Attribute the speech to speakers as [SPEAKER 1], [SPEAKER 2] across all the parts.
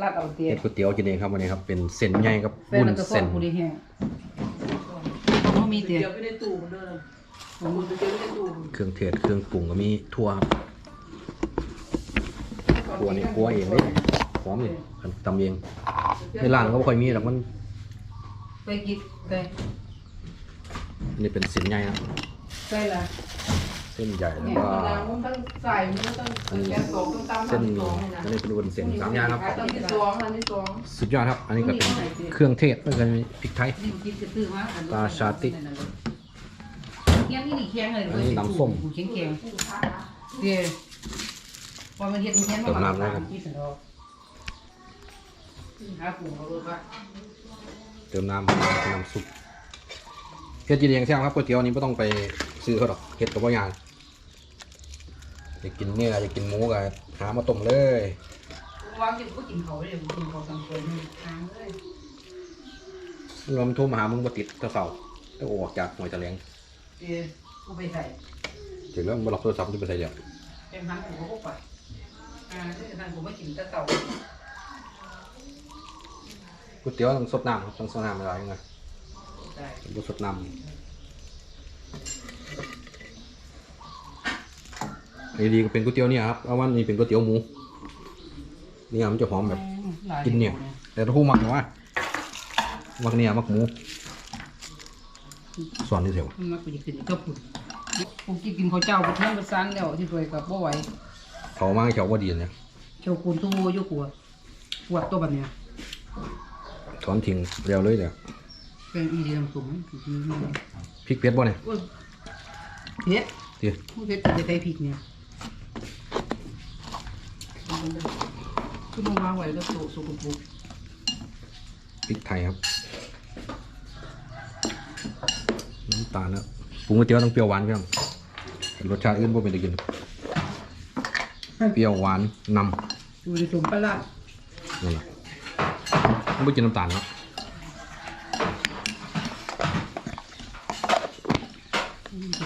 [SPEAKER 1] ลาดเอาเตีย
[SPEAKER 2] เฮ็ดก๋วยเตี๋ยวกินเองครับวันนี้ครับเป็นเส้นใหญ่กับ
[SPEAKER 1] เส้น
[SPEAKER 2] วุ้น
[SPEAKER 1] แล้วก็ซอ
[SPEAKER 2] เส้
[SPEAKER 1] ส
[SPEAKER 2] น
[SPEAKER 1] ผู้ดีแห้งเขามีเตีย
[SPEAKER 3] เดี๋ยวไปในตู้มันเด้อผมจะเก็บไว้ในตู้
[SPEAKER 2] เครื่องเทศเครื่องปรุงก็มีทั่วครับครัวนี่ครัวเองเลยพร้อมเลยทำเองในร้านก็ไม่ค่อยมีหรอกมัน
[SPEAKER 1] ไปกินไป
[SPEAKER 2] นี่เป็นเส้นใหญ่นะ
[SPEAKER 1] ใช่ละ
[SPEAKER 2] เส้นใหญ่แล้ว
[SPEAKER 3] เนี่ย
[SPEAKER 2] ก็
[SPEAKER 3] มันมันต้องใส่มันต้องแกงสองต้องตำ
[SPEAKER 2] เส้นห
[SPEAKER 3] ส
[SPEAKER 2] มี่
[SPEAKER 3] อง
[SPEAKER 2] อันนี้เป็นวุ้นเส้นสามอย่างครับ
[SPEAKER 3] อันที่สองอันที่สอง
[SPEAKER 2] สุดยอดครับ อันนี้ก็เป็นเครื่องเทศแล้วก็มีพริกไทย
[SPEAKER 1] นี่กินจะตื้อมา
[SPEAKER 2] ปลาชาติ
[SPEAKER 1] เคียงนี่นี่เคียงเลย
[SPEAKER 2] อันนี้น้ำส้ม
[SPEAKER 1] เคียงเคียงเดี๋ยวพอมันเฮ็ดมันเคียง
[SPEAKER 2] เติมน้ำได้ครับ
[SPEAKER 1] หาปูเขาดูว่า
[SPEAKER 2] เติมน้ำน้ำซุปเฮ็ดกินเองใช่ไหมครับก๋วยเตี๋ยวนี้ไม่ต้องไปซื้อเขาหรอกเฮ็ดกับว่ายาง อยากกินเนื้ออยากกินหมูก็หามาต้มเลย
[SPEAKER 1] วางกินก็กินเขาเลยกินเขาสังคนทางเลย
[SPEAKER 2] รวมนโทรมาหามึงบ่ติดก็เศร้าต้องออกจากหน่วยแถลง
[SPEAKER 1] เดี๋ยวกูไปใส่
[SPEAKER 2] ถึงแล้วมาล็อกโทรศัพท์จะไปใส่เดียว
[SPEAKER 1] เป็นพันกูก็ไปอ่าที่นั่นกูไม่กินแต่เต่า
[SPEAKER 2] ก๋วยเตี๋ยวต้องสดน้ำครับต้องสดน้ำอะไรยังไง
[SPEAKER 1] ได้
[SPEAKER 2] บ่สดน้ำ ไอ้ดีก็เป็นก๋วยเตี๋ยวเนี่ยครับเอาวันนี้เป็นก๋วยเตี๋ยวหมูเนี่ยมันจะหอมแบบกินเนี่ย แต่ถ้าผู้มักนะว่ามักเนี่ยมักหมูสอนที่เสียว
[SPEAKER 1] มันมากูจะกินก็ปุ่นกูกินกินข้าวเจ้าไปทั้งกระซันแล้วที่ตัวกับบ่ไหว
[SPEAKER 2] เขามาให้เขาว่าดีเนี่ย
[SPEAKER 1] เชียวกูนตู้โยกัวปวดตัวแบบเนี้ย
[SPEAKER 2] ถอนทิ้งเร็วเลยเนี่ย
[SPEAKER 1] เป็นอีเดียมสูง
[SPEAKER 2] พริกเผ็ดบ่เนี่ย
[SPEAKER 1] เผ็ด
[SPEAKER 2] ที
[SPEAKER 1] ผู้เผ็ดจะใส่พริกเนี่ย
[SPEAKER 3] คือมาวางไว้ก็ตู้สุกุปุก
[SPEAKER 2] พริกไทยครับ น้ำตาลนะปรุงก๋วยเตี๋ยวต้องเปรี้ยวหวานพี่น้องรสชาติอื่นบ่เป็นตะกิน เปรี้ยวหวานน
[SPEAKER 1] ดูในถุงปลาร้าำ
[SPEAKER 2] นั่นแหละไม่กินน้ำตาลเนาะ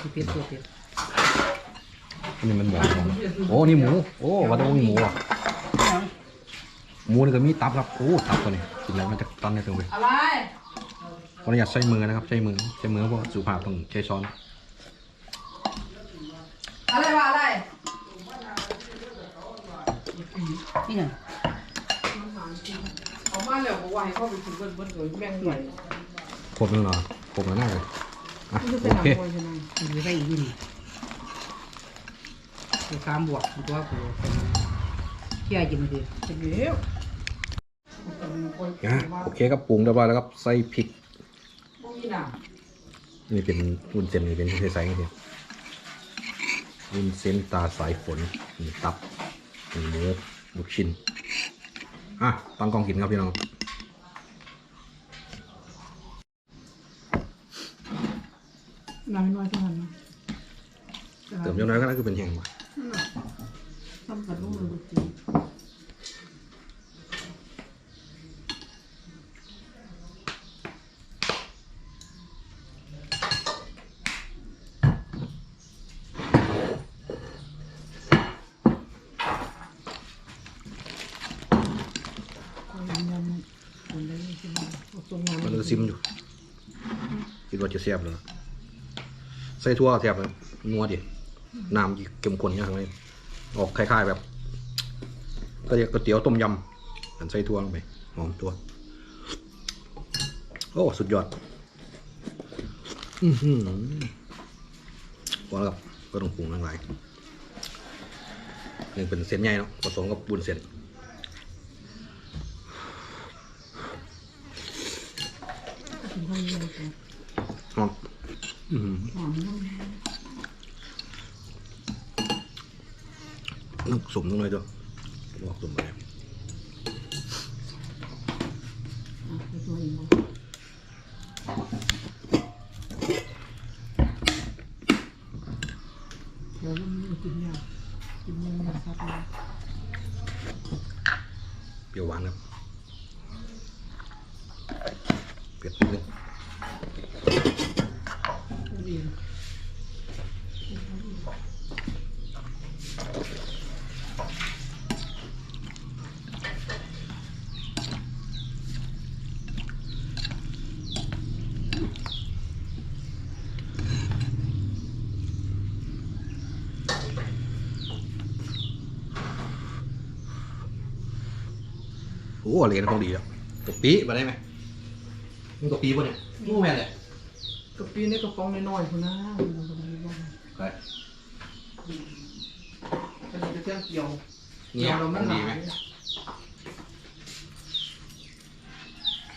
[SPEAKER 1] จะเผ็ดตัวเผ็ด
[SPEAKER 2] อันนี้มันหวานหอมโอ้ นี่หมู โอ้ว่าต้องมีหมูอะหมูนี่ก็มีตับครับ โอ้ ตับตัวนี้กินแล้วมันจะตันในตัวเว้ย
[SPEAKER 3] อะไร
[SPEAKER 2] ขออนุญาตใช้มือนะครับ ใช้มือ ใช้มือเพราะสุภาพต้องใช้ช้อน
[SPEAKER 3] อะไรวะอะไร
[SPEAKER 1] นี่ไง
[SPEAKER 3] เอามาแล้วบอกว่าให้เข้าไปถึงเบิ้ลเบิ้ลเลยแม่งใหญ่
[SPEAKER 2] ครบแล้วเหรอครบแล้วน่าเลยอะ
[SPEAKER 3] มันจะ
[SPEAKER 2] โอ
[SPEAKER 3] ไป
[SPEAKER 2] เค
[SPEAKER 3] ทำมวยใช่ไหม
[SPEAKER 1] มีใส่อีกนี่ ตัวสามบวกตัวกูเที่ยกินมาดิ
[SPEAKER 3] เดี๋ยว
[SPEAKER 2] นะโอเคครับปรุงเรียบร้อยแล้วครับใส่พริก
[SPEAKER 3] พวกนี้น่ะ
[SPEAKER 2] นี่เป็นวุ้นเส้นนี่เป็นใสๆนี่วุ้นเส้นตาสายฝนนี่ตับนี่หมูลูกชิ้นอะตั้งกล้องกินครับพี่น้อง
[SPEAKER 3] น้อยน้อยเท่านั้นนะ
[SPEAKER 2] เติมเยอะน้อยก็ได้คือเป็นแห้งมา
[SPEAKER 3] ทำกับลูกเลยจริง
[SPEAKER 2] มันจะ ซิมอยู่คิดว่าจะแซ่บเลยใส่ทั่วแซ่บเลยนัวดิน้ำเข้มข้นอย่างไรออกคล้ายๆแบบก็เรียกก๋วยเตี๋ยวต้มยำอันใส่ทั่วลงไปหอมตัวโอ้สุดยอดอือหือพอแล้วครับก็ต้องปรุงทั้งหลายนี่เป็นเส้นใหญ่เนาะผสมกับบุญเส้น หอมอือหือนึกสมตรงไหนด้วยบอกสมไป
[SPEAKER 3] เดี๋ยวมันกินยากินยาครับ
[SPEAKER 2] เปรี้ยวหวานครับเผ็ดนิด อื่น
[SPEAKER 3] โอ้
[SPEAKER 2] เหรียญคงดีแล้วกปีมาได้ไหมมึงตกะปิป่ะเนี่ยมึงแม่เลย
[SPEAKER 3] กะปินี่กระป๋องน้อยๆคนนะ
[SPEAKER 2] ไป
[SPEAKER 3] อันนี้จะเที่ยงเกี่ยว
[SPEAKER 2] เงี้ย
[SPEAKER 3] เรา
[SPEAKER 2] ข
[SPEAKER 3] ไม่
[SPEAKER 2] อง
[SPEAKER 3] ห
[SPEAKER 2] ดี
[SPEAKER 3] ลาย
[SPEAKER 2] ไหม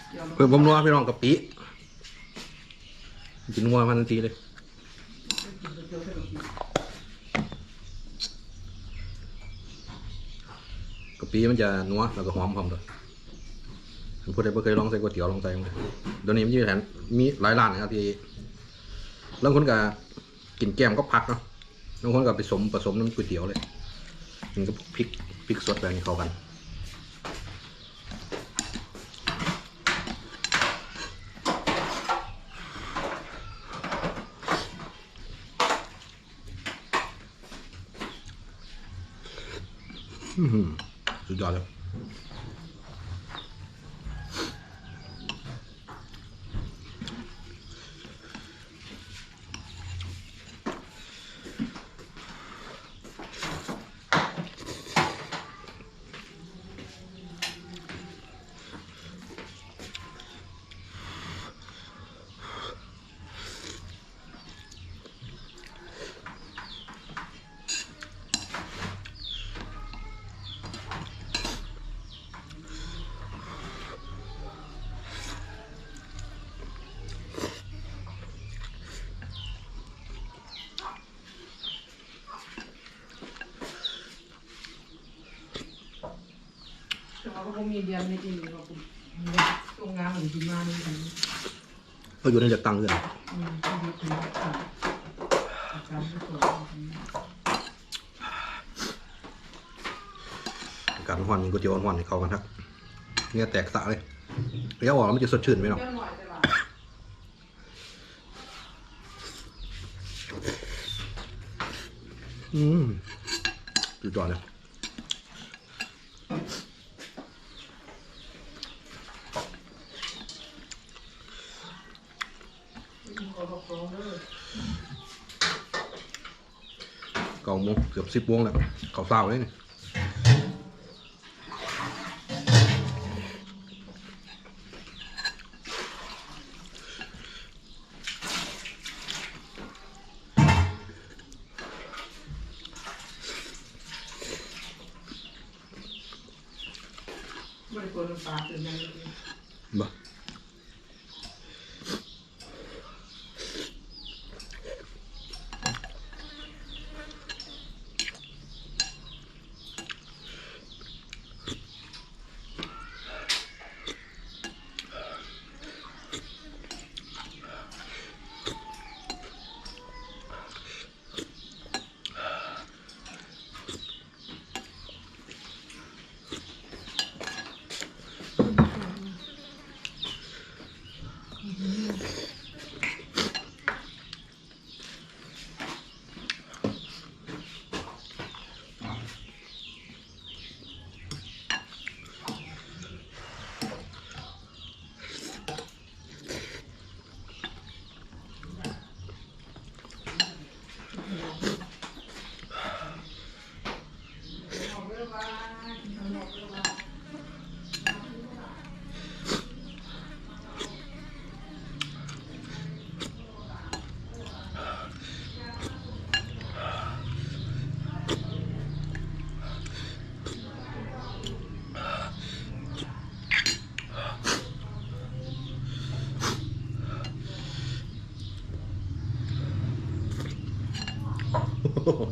[SPEAKER 3] เกี่ยว
[SPEAKER 2] เพิ่มผมนัวพี่น้องกะปิกินนัวมันทันทีเลย
[SPEAKER 3] เกี่ยวแค่กะปิ
[SPEAKER 2] กะปิมันจะนัวแล้วก็หอมพร้อมด้วยผมพูดได้ไม่เคยลองใส่ก๋วยเตี๋ยวลองใส่มันเลยเดี๋ยวนี้มันมีแผนมีหลายร้านนะครับที่ บางคนก็กินแกมก็พักเนาะบางคนก็ไปสมผสมน้ำก๋วยเตี๋ยวเลยมันก็พริกพริกสดแบบนี้เข้ากันสุดยอดเลย
[SPEAKER 3] แต่ว่าก็คงมีเดียนไม่ดีหรอกคุณตรงงานเหมือนที่มานี่อืม
[SPEAKER 2] ก็อยู่ในเลือกตังเลย
[SPEAKER 3] อืมที่ดีคุณค่ะการไม่สวย
[SPEAKER 2] การหอนก๋วยเตี๋ยวหอนให้เข้ากันครับเนี่ยแตกสะเลยเรียกว่ามันจะสดชื่นไหมเนาะ
[SPEAKER 3] เรื่องหน่อยแต่ละ
[SPEAKER 2] อืมสุดยอดเลย
[SPEAKER 3] ขอขอเด้อ
[SPEAKER 2] เกือบสิบโมงแล้วเขาเศร้าเลยนี่
[SPEAKER 3] ไม่ได้กลัวน้ำตาตื่นยังเลย
[SPEAKER 2] บ่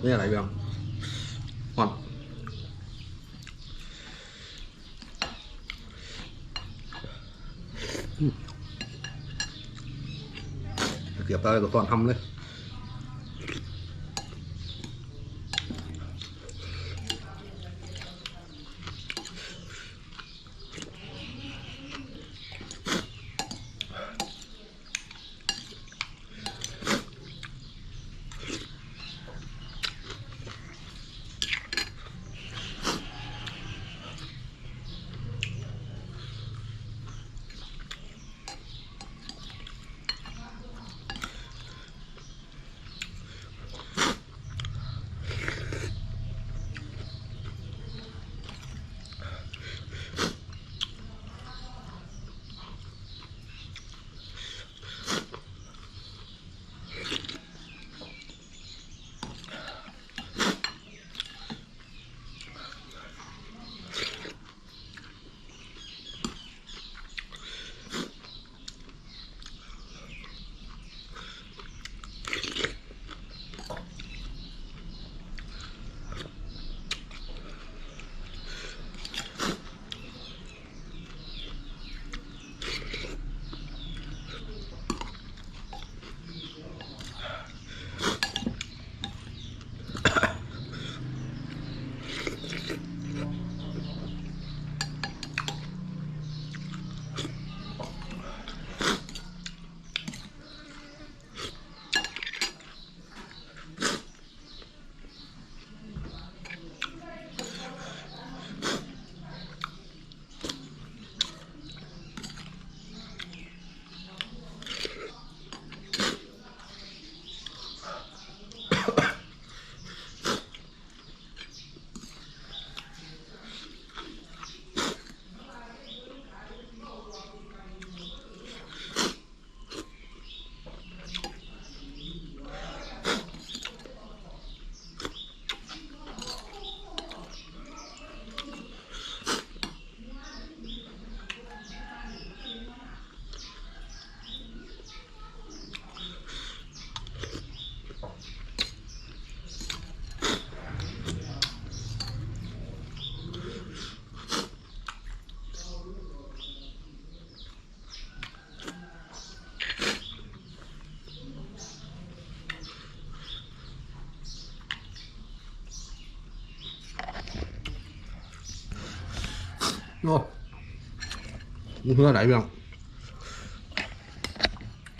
[SPEAKER 2] นี่อะไรบ้างหอนอืมเกือบตายตัวตอนทำเลย โอ้มึงเพื่อไหนเพียง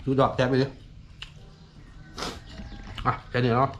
[SPEAKER 2] ดูดอกแจ๊บไปดิอะแค่นี้เนาะ